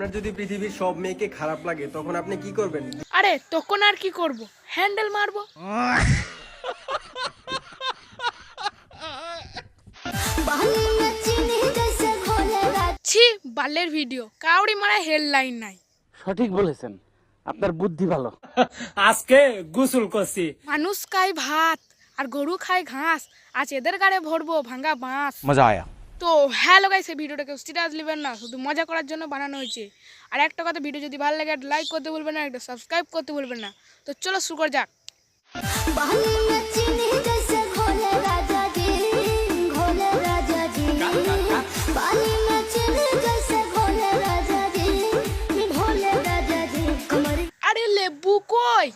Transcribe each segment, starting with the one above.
আপনার যদি পৃথিবীর সব মেয়েকে খারাপ লাগে তখন আপনি কি করবেন? আরে তখন আর কি করব? হ্যান্ডেল মারব? ছি বালের ভিডিও। কাউরি মারা হেডলাইন নাই। সঠিক বলেছেন। আপনার বুদ্ধি ভালো। আজকে গুসুল করছি। মানুষ খায় ভাত আর গরু খায় ঘাস আজ এদের গাড়ে ভরবো ভাঙা বাঁশ। মজা আয়া। তো হ্যালো গাইস এই ভিডিওটাকে সিরিয়াস নেবেন না, শুধু মজা করার জন্য বানানো হয়েছে। আর একটা কথা ভিডিও যদি ভালো লাগে লাইক করতে ভুলবেন না একটা সাবস্ক্রাইব করতে ভুলবেন না। তো চলো শুরু করা যাক। আরে লেবু কই?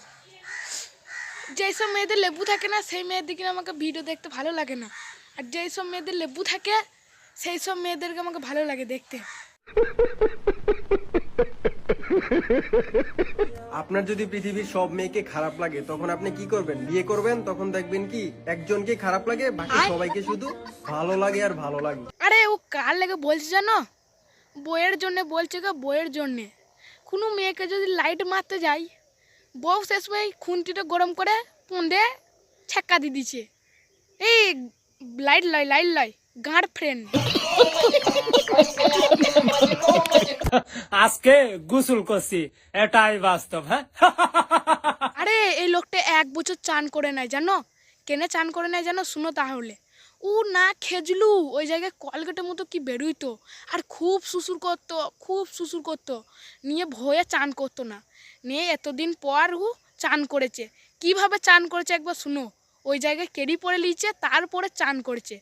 যেসব মেয়েদের লেবু থাকে না, সেই মেয়েদের কিনা আমাকে ভিডিও দেখতে ভালো লাগে না। আর যেই সব মেয়েদের লেবু থাকে সেই সব মেয়েদেরকে আমাকে ভালো লাগে দেখতে। আপনার যদি পৃথিবীর সব মেয়েকে খারাপ লাগে তখন আপনি কি করবেন? বিয়ে করবেন তখন দেখবেন কি একজনকে খারাপ লাগে বাকি সবাইকে শুধু ভালো লাগে আর ভালো লাগে। আরে ও কার লেগে বলছে জানো? বইয়ের জন্য বলছে গো বইয়ের জন্যে। কোনো মেয়েকে যদি লাইট মারতে যাই বউ শেষমেশ খুন্তিটা গরম করে পুঁদে ছেক্কা দিয়ে দিচ্ছে এই লাইট লয় লাইট লয়। গাঁড় ফ্রেন্ড। আজকে গোসল করছি এটাই বাস্তব হ্যাঁ? আরে এই লোকটা এক বছর চান করে নাই জানো? কেনে চান করে নাই জানো? শুনো তাহলে। ও না খেজলু ওই জায়গায় কলগেটের মতো কি বেরোইতো? আর খুব সুসুর করতো খুব সুসুর করতো। নিয়ে ভয়ে চান করতো না। নিয়ে এতদিন পর ও চান করেছে। কীভাবে চান করেছে একবার শুনো। ওই জায়গায় কেরি পরে নিচ্ছে তারপরে চান করেছে।